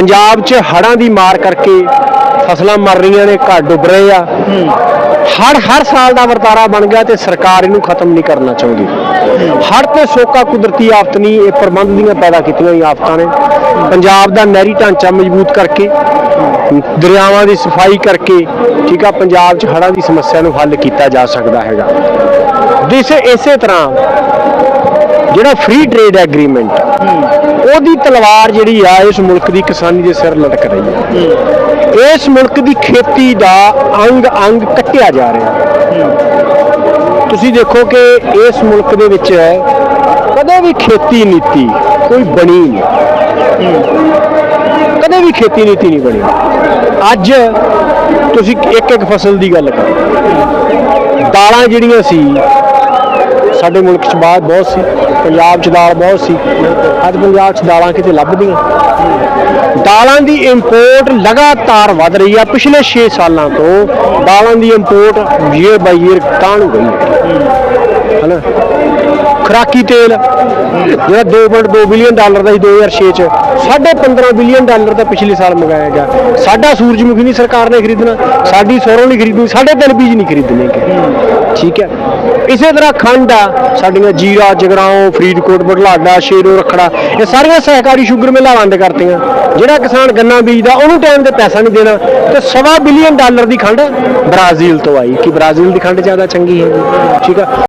ਪੰਜਾਬ 'ਚ ਹੜ੍ਹਾਂ ਦੀ ਮਾਰ ਕਰਕੇ ਫਸਲਾਂ ਮਰ ਰਹੀਆਂ ਨੇ, ਘਰ ਡੁੱਬ ਰਹੇ ਆ। ਹੜ ਹਰ ਸਾਲ ਦਾ ਵਰਤਾਰਾ ਬਣ ਗਿਆ ਤੇ ਸਰਕਾਰ ਇਹਨੂੰ ਖਤਮ ਨਹੀਂ ਕਰਨਾ ਚਾਹੁੰਦੀ। ਹੜ ਤੇ ਸੋਕਾ ਕੁਦਰਤੀ ਆਫਤ ਨਹੀਂ, ਇਹ ਪ੍ਰਬੰਧ ਦੀਆਂ ਪੈਦਾ ਕੀਤੀਆਂ ਹੋਈਆਂ ਆਫਤਾਂ ਨੇ। ਪੰਜਾਬ ਦਾ ਨਹਿਰੀ ਢਾਂਚਾ ਮਜ਼ਬੂਤ ਕਰਕੇ, ਦਰਿਆਵਾਂ ਦੀ ਸਫ਼ਾਈ ਕਰਕੇ, ਠੀਕ ਆ, ਪੰਜਾਬ 'ਚ ਹੜ੍ਹਾਂ ਦੀ ਸਮੱਸਿਆ ਨੂੰ ਹੱਲ ਕੀਤਾ ਜਾ ਸਕਦਾ ਹੈਗਾ। ਦਿਸ ਇਸੇ ਤਰ੍ਹਾਂ ਜਿਹੜਾ ਫ੍ਰੀ ਟ੍ਰੇਡ ਐਗਰੀਮੈਂਟ ਉਹਦੀ ਤਲਵਾਰ ਜਿਹੜੀ ਆ, ਇਸ ਮੁਲਕ ਦੀ ਕਿਸਾਨੀ ਦੇ ਸਿਰ ਲਟਕ ਰਹੀ ਹੈ ਇਸ ਮੁਲਕ ਦੀ ਖੇਤੀ ਦਾ ਅੰਗ ਅੰਗ ਕੱਟਿਆ ਜਾ ਰਿਹਾ ਤੁਸੀਂ ਦੇਖੋ ਕਿ ਇਸ ਮੁਲਕ ਦੇ ਵਿੱਚ ਕਦੇ ਵੀ ਖੇਤੀ ਨੀਤੀ ਕੋਈ ਬਣੀ ਨਹੀਂ। ਕਦੇ ਵੀ ਖੇਤੀ ਨੀਤੀ ਨਹੀਂ ਬਣੀ। ਅੱਜ ਤੁਸੀਂ ਇੱਕ ਇੱਕ ਫਸਲ ਦੀ ਗੱਲ ਕਰੋ। ਦਾਲਾਂ ਜਿਹੜੀਆਂ ਸੀ ਸਾਡੇ ਮੁਲਕ 'ਚ ਬਾਦ ਬਹੁਤ ਸੀ, ਪੰਜਾਬ 'ਚ ਦਾਲ ਬਹੁਤ ਸੀ। ਅੱਜ ਪੰਜਾਬ 'ਚ ਦਾਲਾਂ ਕਿਤੇ ਲੱਭਦੀਆਂ। ਦਾਲਾਂ ਦੀ ਇੰਪੋਰਟ ਲਗਾਤਾਰ ਵਧ ਰਹੀ ਆ। ਪਿਛਲੇ 6 ਸਾਲਾਂ ਤੋਂ ਦਾਲਾਂ ਦੀ ਇੰਪੋਰਟ ਈਅਰ ਬਾਈ ਈਅਰ ਕਾਣ ਹੋ ਗਈ ਹਨਾ? ਖਰਾਕੀ ਤੇਲ, ਜਿਹੜਾ 2.2 ਬਿਲੀਅਨ ਡਾਲਰ ਦਾ ਸੀ 2006 ਚ, ਸਾਢੇ 15 ਬਿਲੀਅਨ ਡਾਲਰ ਦਾ ਪਿਛਲੇ ਸਾਲ ਮੰਗਾਇਆ ਗਿਆ। ਸਾਡਾ ਸੂਰਜਮੁਖੀ ਨਹੀਂ ਸਰਕਾਰ ਨੇ ਖਰੀਦਣਾ, ਸਾਡੀ ਸਰੋਂ ਨਹੀਂ ਖਰੀਦਣੀ ਸਾਡੇ ਤਿੰਨ ਬੀਜ ਨਹੀਂ ਖਰੀਦਣੇ ਠੀਕ ਹੈ। ਇਸੇ ਤਰ੍ਹਾਂ ਖੰਡ ਆ, ਸਾਡੀਆਂ ਜੀਰਾ, ਜਗਰਾਉਂ, ਫਰੀਦਕੋਟ ਬੁਢਲਾਡਾ ਸ਼ੇਰੋ, ਰਖੜਾ, ਇਹ ਸਾਰੀਆਂ ਸਹਿਕਾਰੀ ਸ਼ੂਗਰ ਮਿਲਾਂ ਬੰਦ ਕਰਤੀਆਂ। ਜਿਹੜਾ ਕਿਸਾਨ ਗੰਨਾ ਬੀਜਦਾ, ਉਹਨੂੰ ਟਾਈਮ ਤੇ ਪੈਸਾ ਨਹੀਂ ਦੇਣਾ। ਤੇ ਸਵਾ ਬਿਲੀਅਨ ਡਾਲਰ ਦੀ ਖੰਡ ਬ੍ਰਾਜ਼ੀਲ ਤੋਂ ਆਈ, ਕਿ ਬ੍ਰਾਜ਼ੀਲ ਦੀ ਖੰਡ ਜ਼ਿਆਦਾ ਚੰਗੀ ਹੈ ਠੀਕ ਆ।